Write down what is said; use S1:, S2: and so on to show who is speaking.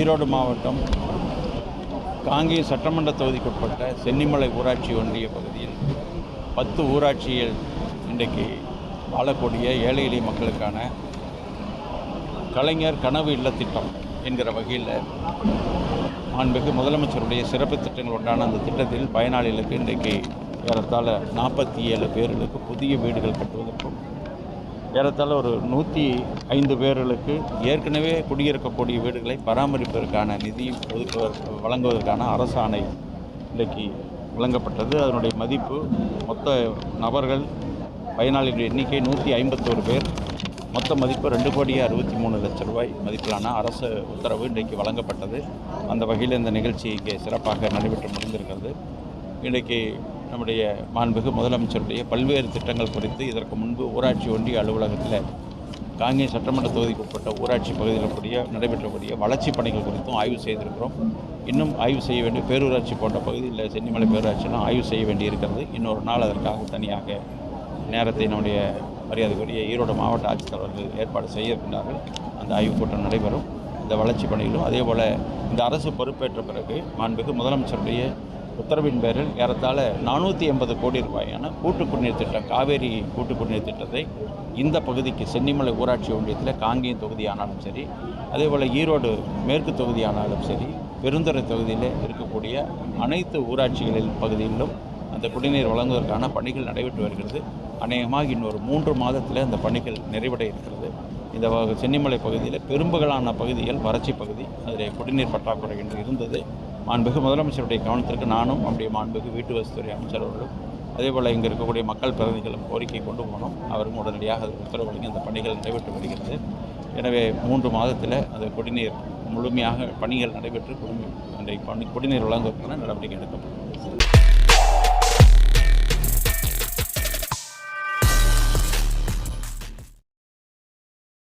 S1: ஈரோடு மாவட்டம் காங்கேயம் சட்டமன்ற தொகுதிக்குட்பட்ட சென்னிமலை ஊராட்சி ஒன்றிய பகுதியில் பத்து ஊராட்சியில் இன்றைக்கு வாழக்கூடிய ஏழை எளிய மக்களுக்கான கலைஞர் கனவு இல்லத்திட்டம் என்கிற வகையில் மாண்புக்கு முதலமைச்சருடைய சிறப்பு திட்டங்கள் உண்டான அந்த திட்டத்தில் பயனாளிகளுக்கு இன்றைக்கு ஏறத்தாழ நாற்பத்தி ஏழு பேர்களுக்கு புதிய வீடுகள் கட்டுவதற்கும் ஏறத்தாழ ஒரு நூற்றி ஐந்து பேர்களுக்கு ஏற்கனவே குடியிருக்கக்கூடிய வீடுகளை பராமரிப்பதற்கான நிதி ஒதுக்குவதற்கு வழங்குவதற்கான அரசாணை இன்றைக்கு வழங்கப்பட்டது. அதனுடைய மதிப்பு மொத்த நபர்கள் பயனாளிகள் எண்ணிக்கை நூற்றி ஐம்பத்தோரு பேர். மொத்த மதிப்பு ரெண்டு கோடியே அறுபத்தி மூணு லட்ச ரூபாய் மதிப்பிலான அரசு உத்தரவு இன்றைக்கு வழங்கப்பட்டது. அந்த வகையில் இந்த நிகழ்ச்சி இங்கே சிறப்பாக நடைபெற்று முடிந்திருக்கிறது. இன்றைக்கு நம்முடைய மாண்புகு முதலமைச்சருடைய பல்வேறு திட்டங்கள் குறித்து இதற்கு முன்பு ஊராட்சி ஒன்றிய அலுவலகத்தில் காங்கேய சட்டமன்ற தொகுதிக்கு உட்பட்ட ஊராட்சி பகுதியில் கூடிய நடைபெற்றக்கூடிய வளர்ச்சிப் பணிகள் குறித்தும் ஆய்வு செய்திருக்கிறோம். இன்னும் ஆய்வு செய்ய வேண்டிய பேரூராட்சி போன்ற பகுதியில் சென்னிமலை பேரூராட்சியெல்லாம் ஆய்வு செய்ய வேண்டியிருக்கிறது. இன்னொரு நாள் அதற்காக தனியாக நேரத்தை நம்முடைய மரியாதைக்குரிய ஈரோடு மாவட்ட ஆட்சித்தலைவர்கள் ஏற்பாடு செய்ய இருக்கின்றார்கள் அந்த ஆய்வுக் கூட்டம் நடைபெறும். இந்த வளர்ச்சிப் பணிகளும் அதே போல் இந்த அரசு பொறுப்பேற்ற பிறகு மாண்புக்கு முதலமைச்சருடைய உத்தரவின் பேரில் ஏறத்தாழ நானூற்றி எண்பது கோடி ரூபாயான கூட்டு குடிநீர் திட்டம் காவேரி கூட்டு குடிநீர் திட்டத்தை இந்த பகுதிக்கு சென்னிமலை ஊராட்சி ஒன்றியத்தில் காங்கேயம் தொகுதியானாலும் சரி அதே போல் ஈரோடு மேற்கு தொகுதியானாலும் சரி பெருந்துறை தொகுதியில் இருக்கக்கூடிய அனைத்து ஊராட்சிகளில் பகுதிகளிலும் அந்த குடிநீர் வழங்குவதற்கான பணிகள் நடைபெற்று வருகிறது. அநேகமாக இன்னொரு மூன்று மாதத்தில் அந்த பணிகள் நிறைவடைய இருக்கிறது. இந்த சென்னிமலை பகுதியில் பெரும்பகலான பகுதிகள் வறட்சி பகுதி அதில் குடிநீர் பற்றாக்குறை என்று இருந்தது. மாண்புமிகு முதலமைச்சருடைய கவனத்திற்கு நானும் நம்முடைய மாண்புமிகு வீட்டு வசதித்துறை அமைச்சர் அவர்களும் அதேபோல் இங்கே இருக்கக்கூடிய மக்கள் பிரதிநிதிகளும் கோரிக்கை கொண்டு போனோம் அவரும் உடனடியாக அது உத்தரவு வழங்கி அந்த பணிகள் நடைபெற்று வருகிறது. எனவே மூன்று மாதத்தில் அந்த குடிநீர் முழுமையாக பணிகள் நடைபெற்று குடிநீர் அந்த பணி குடிநீர் வழங்குவதற்கான நடவடிக்கை எடுக்கப்படும்.